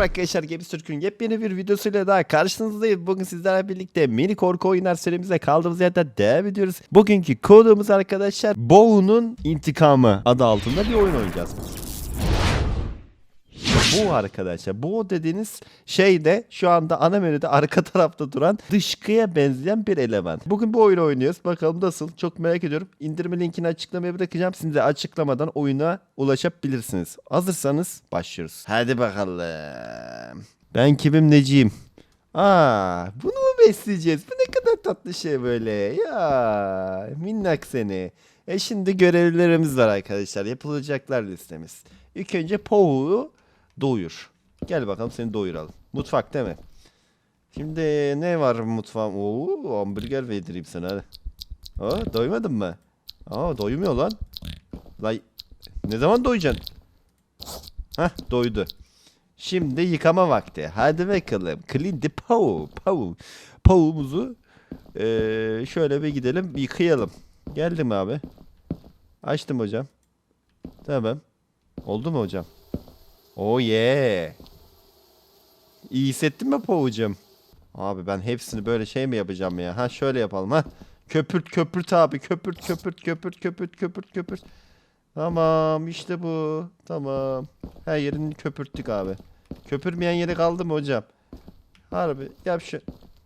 Merhaba arkadaşlar Games Türk'ün yepyeni bir videosuyla daha karşınızdayız. Bugün sizlerle birlikte mini korku oyunlar serimize kaldığımız yerden devam ediyoruz. Bugünkü kodumuz arkadaşlar Bo'nun intikamı adı altında bir oyun oynayacağız. Bu arkadaşlar. Bu dediğiniz şey de şu anda ana menüde arka tarafta duran dışkıya benzeyen bir eleman. Bugün bu oyunu oynuyoruz. Bakalım nasıl? Çok merak ediyorum. İndirme linkini açıklamaya bırakacağım. Siz de açıklamadan oyuna ulaşabilirsiniz. Hazırsanız başlıyoruz. Hadi bakalım. Ben kimim neciyim? Aa, bunu mu besleyeceğiz? Bu ne kadar tatlı şey böyle. Ya minnak seni. E şimdi görevlerimiz var arkadaşlar. Yapılacaklar listemiz. İlk önce Poe'u doyur. Gel bakalım seni doyuralım. Mutfak değil mi? Şimdi ne var mutfağım? Oo, hamburger yedireyim sana hadi. Aa, doymadın mı? Aa, doymuyor lan. Lay, ne zaman doyacaksın? Hah, doydu. Şimdi yıkama vakti. Hadi bakalım. Clean the paw. Paw. Paw'umuzu eee, şöyle bir gidelim yıkayalım. Geldim abi. Açtım hocam. Tamam. Oldu mu hocam? Oh yeah. İyi hissettin mi pavucum? Abi ben hepsini böyle şey mi yapacağım ya? Ha şöyle yapalım ha. Köpürt köpürt abi köpürt köpürt köpürt köpürt köpürt köpürt. Tamam işte bu. Tamam. Her yerini köpürttük abi. Köpürmeyen yeri kaldı mı hocam? Harbi yap şu.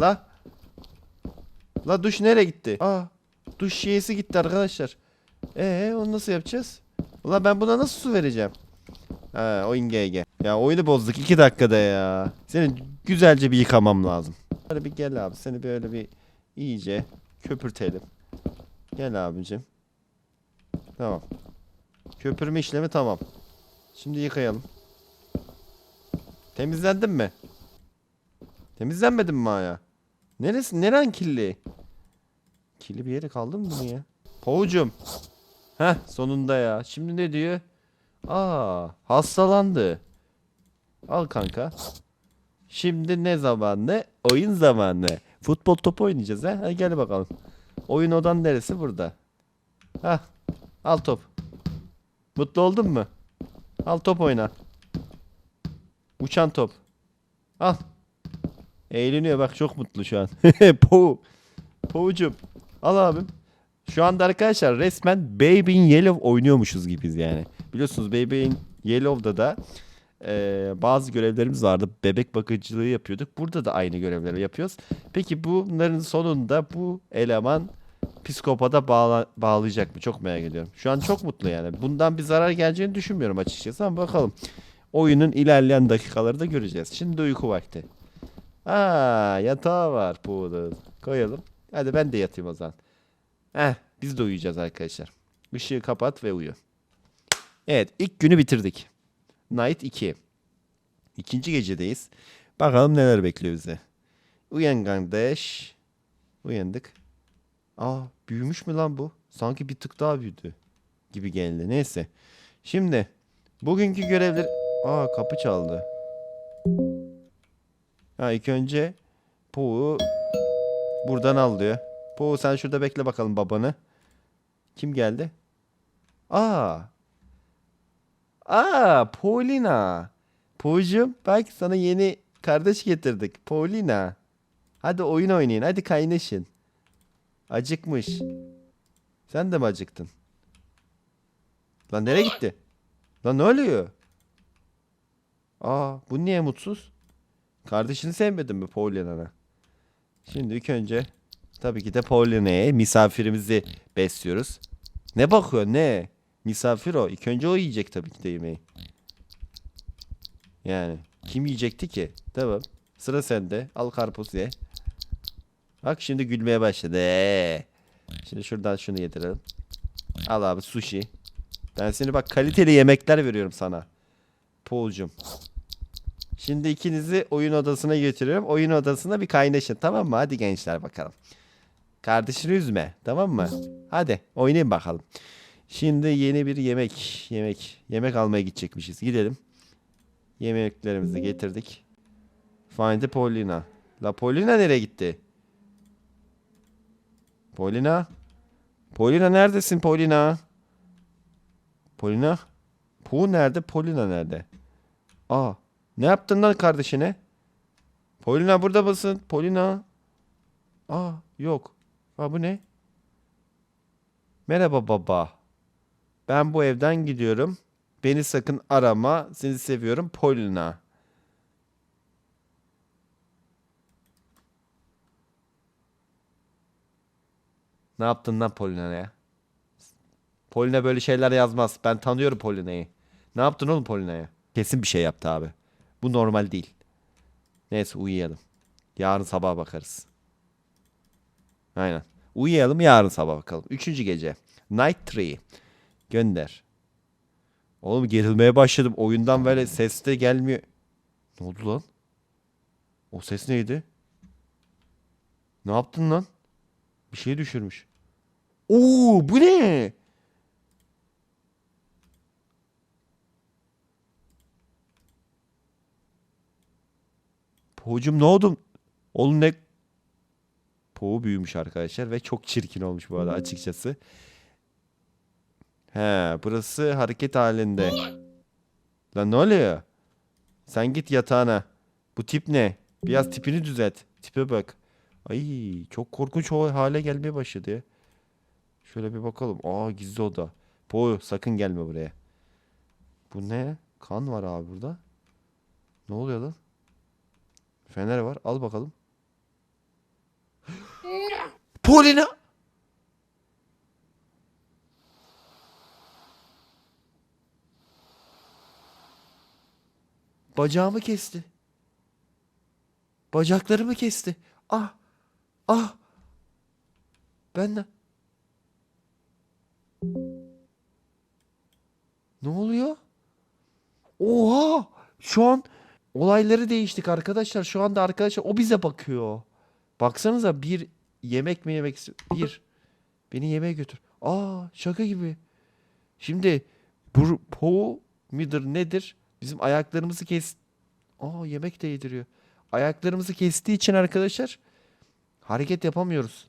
La. La duş nereye gitti? Aa. Duş şişesi gitti arkadaşlar. Ee onu nasıl yapacağız? Ulan ben buna nasıl su vereceğim? Ha oyun GG. Ya oyunu bozduk 2 dakikada ya. Seni güzelce bir yıkamam lazım. Hadi bir gel abi seni böyle bir iyice köpürtelim. Gel abicim. Tamam. Köpürme işlemi tamam. Şimdi yıkayalım. Temizlendin mi? Temizlenmedin mi Maya? Neresi? Neren kirli? Kirli bir yere kaldı mı bunun ya? Pavucum. Heh sonunda ya. Şimdi ne diyor? Aa hastalandı. Al kanka. Şimdi ne zamanı? Oyun zamanı. Futbol topu oynayacağız ha. Hadi gel bakalım. Oyun odan neresi? Burada. Hah. Al top. Mutlu oldun mu? Al top oyna. Uçan top. Al. Eğleniyor bak çok mutlu şu an. Pou. Poucum. Al abim. Şu anda arkadaşlar resmen Baby in Yellow oynuyormuşuz gibiyiz yani. Biliyorsunuz in Yellow'da da e, bazı görevlerimiz vardı. Bebek bakıcılığı yapıyorduk. Burada da aynı görevleri yapıyoruz. Peki bunların sonunda bu eleman psikopata bağla- bağlayacak mı? Çok merak ediyorum. Şu an çok mutlu yani. Bundan bir zarar geleceğini düşünmüyorum açıkçası ama bakalım. Oyunun ilerleyen dakikaları da göreceğiz. Şimdi uyku vakti. Aa, yatağı var burada. Koyalım. Hadi ben de yatayım o zaman. Heh, biz de uyuyacağız arkadaşlar. Işığı kapat ve uyu. Evet, ilk günü bitirdik. Night 2. İkinci gecedeyiz. Bakalım neler bekliyor bizi. Uyan kardeş. Uyandık. Aa, büyümüş mü lan bu? Sanki bir tık daha büyüdü gibi geldi. Neyse. Şimdi bugünkü görevler... Aa, kapı çaldı. Ha, ilk önce Po'u buradan al diyor. Po sen şurada bekle bakalım babanı. Kim geldi? Aa. Aa, Paulina. Po'cum bak sana yeni kardeş getirdik. Paulina. Hadi oyun oynayın. Hadi kaynaşın. Acıkmış. Sen de mi acıktın? Lan nereye gitti? Lan ne oluyor? Aa, bu niye mutsuz? Kardeşini sevmedin mi Paulina'na? Şimdi ilk önce Tabii ki de Pauline'ye misafirimizi besliyoruz. Ne bakıyor ne? Misafir o. İlk önce o yiyecek tabii ki de yemeği. Yani kim yiyecekti ki? Tamam. Sıra sende. Al karpuz ye. Bak şimdi gülmeye başladı. Şimdi şuradan şunu yedirelim. Al abi sushi. Ben seni bak kaliteli yemekler veriyorum sana. Poğulcum. Şimdi ikinizi oyun odasına götürüyorum. Oyun odasına bir kaynaşın tamam mı? Hadi gençler bakalım. Kardeşini üzme tamam mı? Hadi oynayın bakalım. Şimdi yeni bir yemek yemek yemek almaya gidecekmişiz. Gidelim. Yemeklerimizi getirdik. Find the Paulina. La Paulina nereye gitti? Paulina? Paulina neredesin Paulina? Paulina? Pu nerede? Paulina nerede? Aa. Ne yaptın lan kardeşine? Polina burada mısın? Polina. Aa yok. Aa bu ne? Merhaba baba. Ben bu evden gidiyorum. Beni sakın arama. Seni seviyorum Polina. Ne yaptın lan Polina'ya? Polina böyle şeyler yazmaz. Ben tanıyorum Polina'yı. Ne yaptın oğlum Polina'ya? Kesin bir şey yaptı abi. Bu normal değil. Neyse uyuyalım. Yarın sabah bakarız. Aynen. Uyuyalım yarın sabah bakalım. Üçüncü gece. Night 3. Gönder. Oğlum gerilmeye başladım. Oyundan böyle ses de gelmiyor. Ne oldu lan? O ses neydi? Ne yaptın lan? Bir şey düşürmüş. Oo bu ne? Poğucum ne oldu? Oğlum ne? Poğu büyümüş arkadaşlar ve çok çirkin olmuş bu arada açıkçası. He burası hareket halinde. Lan ne oluyor? Sen git yatağına. Bu tip ne? Biraz tipini düzelt. Tipe bak. Ay çok korkunç o hale gelmeye başladı ya. Şöyle bir bakalım. Aa gizli oda. Po sakın gelme buraya. Bu ne? Kan var abi burada. Ne oluyor lan? Fener var. Al bakalım. Polina! Bacağımı kesti. Bacaklarımı kesti. Ah! Ah! Ben de... Ne oluyor? Oha! Şu an olayları değiştik arkadaşlar. Şu anda arkadaşlar o bize bakıyor. Baksanıza bir yemek mi yemek istiyor? Bir. Beni yemeğe götür. Aa şaka gibi. Şimdi bu po midir nedir? Bizim ayaklarımızı kes. Aa yemek de yediriyor. Ayaklarımızı kestiği için arkadaşlar hareket yapamıyoruz.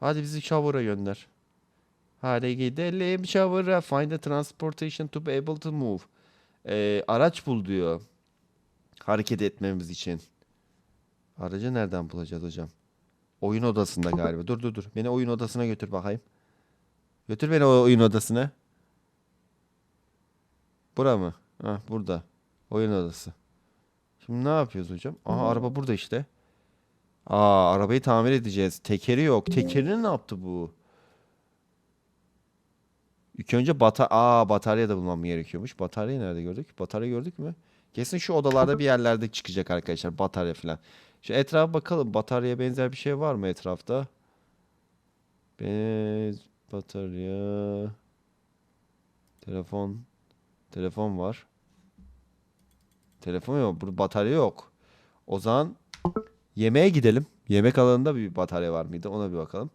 Hadi bizi shower'a gönder. Hadi gidelim shower'a. Find a transportation to be able to move. Ee, araç bul diyor. Hareket etmemiz için. Aracı nereden bulacağız hocam? Oyun odasında galiba. Dur dur dur. Beni oyun odasına götür bakayım. Götür beni oyun odasına. Bura mı? Ha burada. Oyun odası. Şimdi ne yapıyoruz hocam? Aha araba burada işte. Aa arabayı tamir edeceğiz. Tekeri yok. Tekerini ne yaptı bu? İlk önce bata Aa batarya da bulmam gerekiyormuş. Bataryayı nerede gördük? Batarya gördük mü? Kesin şu odalarda bir yerlerde çıkacak arkadaşlar. Batarya falan. Şu etrafa bakalım. Bataryaya benzer bir şey var mı etrafta? Bez, batarya. Telefon. Telefon var. Telefon yok. Burada batarya yok. O zaman yemeğe gidelim. Yemek alanında bir batarya var mıydı? Ona bir bakalım.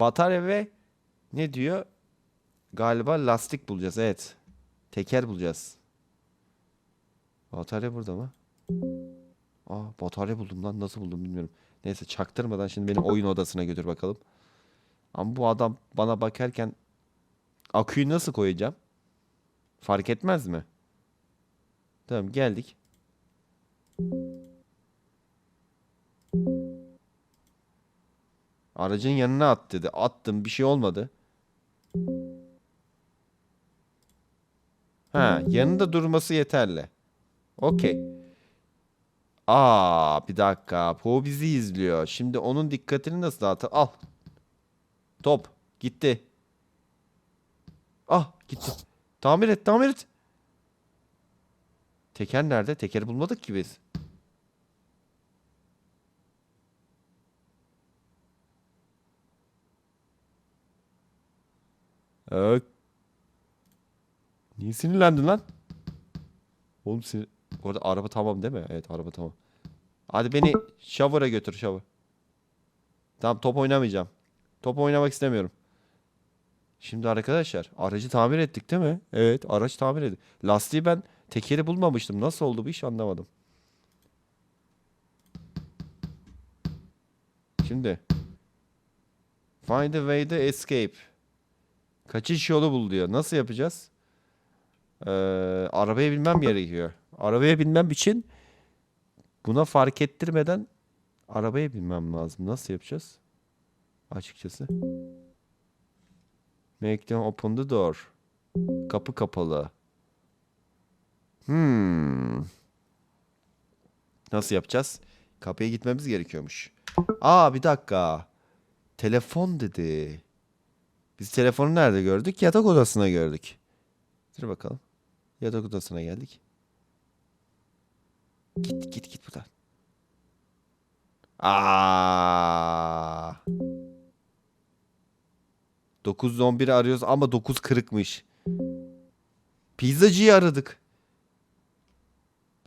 Batarya ve ne diyor? Galiba lastik bulacağız. Evet. Teker bulacağız. Batarya burada mı? Aa batarya buldum lan. Nasıl buldum bilmiyorum. Neyse çaktırmadan şimdi beni oyun odasına götür bakalım. Ama bu adam bana bakarken aküyü nasıl koyacağım? Fark etmez mi? Tamam geldik. Aracın yanına at dedi. Attım bir şey olmadı. Ha yanında durması yeterli. Okey. Aa bir dakika. Po bizi izliyor. Şimdi onun dikkatini nasıl dağıtır? Al. Top. Gitti. Ah gitti. Tamir et tamir et. Teker nerede? Tekeri bulmadık ki biz. Ee, niye sinirlendin lan? Oğlum sinir... Orada araba tamam değil mi? Evet araba tamam. Hadi beni shower'a götür shower. Tamam top oynamayacağım. Top oynamak istemiyorum. Şimdi arkadaşlar aracı tamir ettik değil mi? Evet araç tamir edildi. Lastiği ben tekeri bulmamıştım. Nasıl oldu bu iş anlamadım. Şimdi. Find a way to escape. Kaçış yolu bul diyor. Nasıl yapacağız? Ee, arabayı bilmem gerekiyor. Arabaya binmem için buna fark ettirmeden arabaya binmem lazım. Nasıl yapacağız? Açıkçası. Make them open the door. Kapı kapalı. Hmm. Nasıl yapacağız? Kapıya gitmemiz gerekiyormuş. Aa bir dakika. Telefon dedi. Biz telefonu nerede gördük? Yatak odasına gördük. Dur bakalım. Yatak odasına geldik. Git git git buradan. Aa. 911'i arıyoruz ama 9 kırıkmış. Pizzacıyı aradık.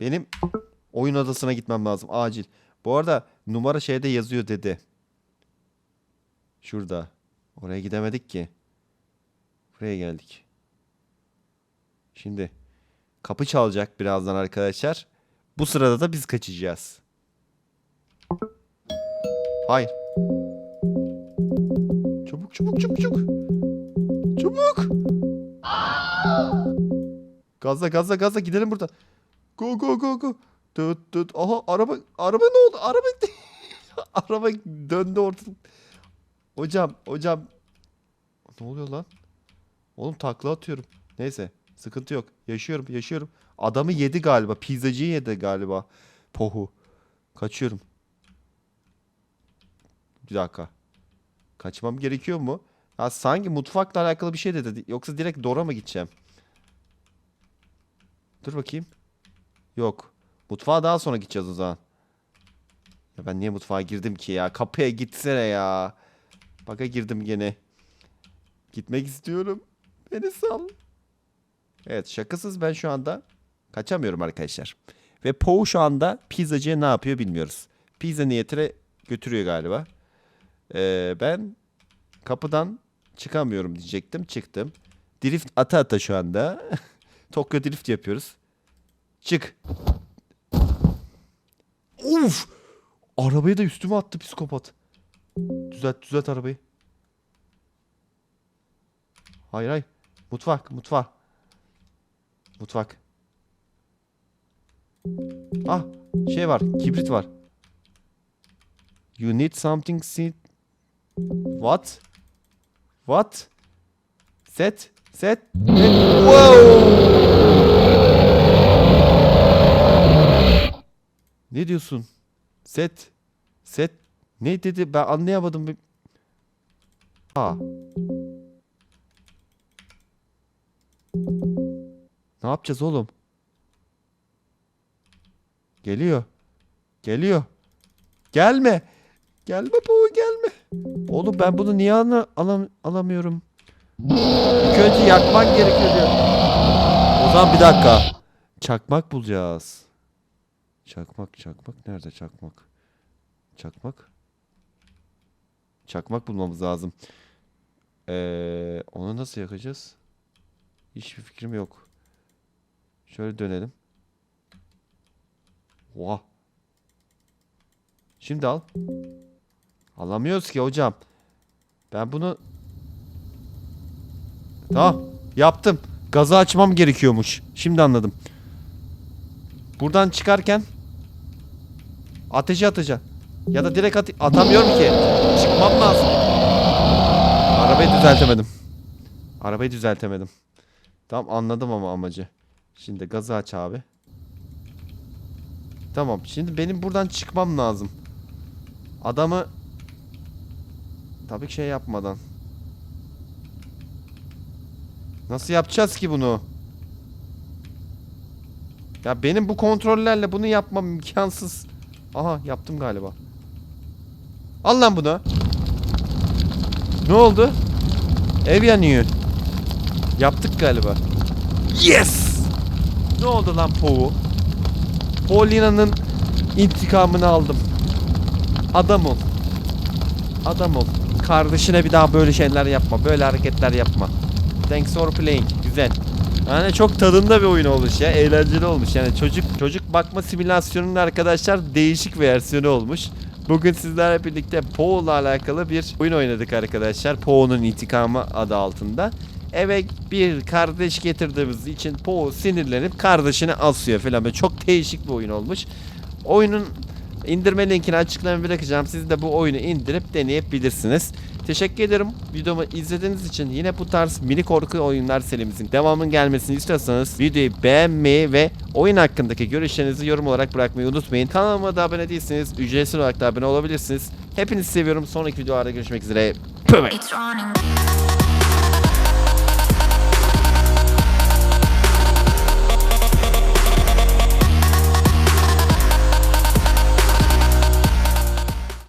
Benim oyun odasına gitmem lazım acil. Bu arada numara şeyde yazıyor dedi. Şurada. Oraya gidemedik ki. Buraya geldik. Şimdi kapı çalacak birazdan arkadaşlar. Bu sırada da biz kaçacağız. Hayır. Çabuk çabuk çabuk. Çabuk. Gazla gazla gazla gidelim buradan. Go go go go. Tut tut. Aha araba araba ne oldu? Araba araba döndü ortalık. Hocam hocam. Ne oluyor lan? Oğlum takla atıyorum. Neyse sıkıntı yok. Yaşıyorum yaşıyorum. Adamı yedi galiba. Pizzacıyı yedi galiba. Pohu. Kaçıyorum. Bir dakika. Kaçmam gerekiyor mu? Ha sanki mutfakla alakalı bir şey de dedi. Yoksa direkt Dora mı gideceğim? Dur bakayım. Yok. Mutfağa daha sonra gideceğiz o zaman. Ya ben niye mutfağa girdim ki ya? Kapıya gitsene ya. Baka girdim gene. Gitmek istiyorum. Beni sal. Evet şakasız ben şu anda kaçamıyorum arkadaşlar. Ve Poe şu anda pizzacıya ne yapıyor bilmiyoruz. Pizza niyetine götürüyor galiba. Ee, ben kapıdan çıkamıyorum diyecektim. Çıktım. Drift ata ata şu anda. Tokyo Drift yapıyoruz. Çık. Uf! Arabayı da üstüme attı psikopat. Düzelt düzelt arabayı. Hayır hayır. Mutfak mutfak. Mutfak. Ah şey var kibrit var. You need something see. What? What? Set. Set. Wow! Ne diyorsun? Set. Set. Ne dedi? Ben anlayamadım. Ha. Ne yapacağız oğlum? Geliyor. Geliyor. Gelme. Gelme baba gelme. Oğlum ben bunu niye ana- alam alamıyorum? İlk önce yakman gerekiyor diyor. O zaman bir dakika. Çakmak bulacağız. Çakmak çakmak nerede çakmak? Çakmak. Çakmak bulmamız lazım. Ee, onu nasıl yakacağız? Hiçbir fikrim yok. Şöyle dönelim. Oha. Şimdi al. Alamıyoruz ki hocam. Ben bunu... Tamam. Yaptım. Gazı açmam gerekiyormuş. Şimdi anladım. Buradan çıkarken ateşi atacağım. Ya da direkt at atamıyorum ki. Çıkmam lazım. Arabayı düzeltemedim. Arabayı düzeltemedim. Tamam anladım ama amacı. Şimdi gazı aç abi. Tamam. Şimdi benim buradan çıkmam lazım. Adamı tabii ki şey yapmadan. Nasıl yapacağız ki bunu? Ya benim bu kontrollerle bunu yapmam imkansız. Aha yaptım galiba. Al lan bunu. Ne oldu? Ev yanıyor. Yaptık galiba. Yes! Ne oldu lan Poe? Paulina'nın intikamını aldım. Adam ol. Adam ol. Kardeşine bir daha böyle şeyler yapma. Böyle hareketler yapma. Thanks for playing. Güzel. Yani çok tadında bir oyun olmuş ya. Eğlenceli olmuş. Yani çocuk çocuk bakma simülasyonunun arkadaşlar değişik versiyonu olmuş. Bugün sizlerle birlikte Poe'la alakalı bir oyun oynadık arkadaşlar. Poe'nun intikamı adı altında. eve bir kardeş getirdiğimiz için Po sinirlenip kardeşini asıyor falan. Böyle çok değişik bir oyun olmuş. Oyunun indirme linkini açıklamaya bırakacağım. Siz de bu oyunu indirip deneyebilirsiniz. Teşekkür ederim. Videomu izlediğiniz için yine bu tarz mini korku oyunlar serimizin devamının gelmesini istiyorsanız videoyu beğenmeyi ve oyun hakkındaki görüşlerinizi yorum olarak bırakmayı unutmayın. Kanalıma da abone değilseniz ücretsiz olarak da abone olabilirsiniz. Hepinizi seviyorum. Sonraki videolarda görüşmek üzere. Bye bye.